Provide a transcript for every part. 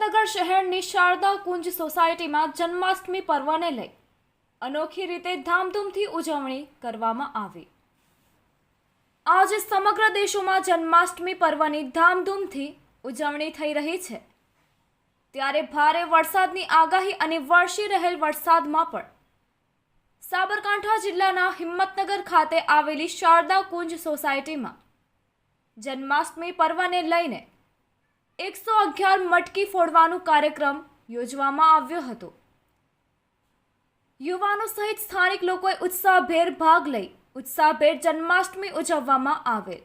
હિંમતનગર શહેરની શારદા કુંજ સોસાયટીમાં જન્માષ્ટમી પર્વને લઈ અનોખી રીતે ધામધૂમથી ઉજવણી કરવામાં આવી. આજે સમગ્ર દેશોમાં જન્માષ્ટમી પર્વની ધામધૂમથી ઉજવણી થઈ રહી છે. ત્યારે ભારે વરસાદની આગાહી અને વરસી રહેલ વરસાદમાં પણ સાબરકાંઠા જિલ્લાના હિંમતનગર ખાતે આવેલી શારદા કુંજ સોસાયટીમાં જન્માષ્ટમી પર્વને લઈને એકસો અગિયાર મટકી ફોડવાનો કાર્યક્રમ યોજવામાં આવ્યો હતો. યુવાનો સહિત સ્થાનિક લોકોએ ઉત્સાહભેર ભાગ લઈ, ઉત્સાહભેર જન્માષ્ટમી ઉજવવામાં આવેલ.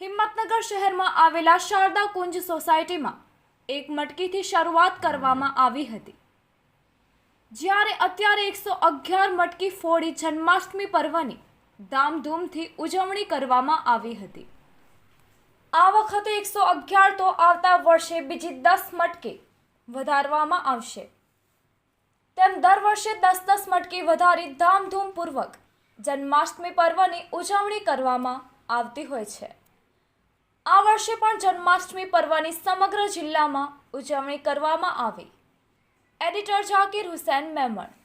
હિંમતનગર શહેરમાં આવેલા શારદા કુંજ સોસાયટીમાં એક મટકીથી શરૂઆત કરવામાં આવી હતી. જ્યારે અત્યારે એકસો અગિયાર મટકી ફોડી જન્માષ્ટમી પર્વની ધામધૂમથી ઉજવણી કરવામાં આવી હતી. આ વખતે એકસો અગિયાર તો આવતા વર્ષે બીજી દસ મટકી વધારવામાં આવશે. તેમ દર વર્ષે દસ દસ મટકી વધારી ધામધૂમપૂર્વક જન્માષ્ટમી પર્વની ઉજવણી કરવામાં આવતી હોય છે. આ વર્ષે પણ જન્માષ્ટમી પર્વની સમગ્ર જિલ્લામાં ઉજવણી કરવામાં આવી. એડિટર ઝાકીર હુસેન મેમણ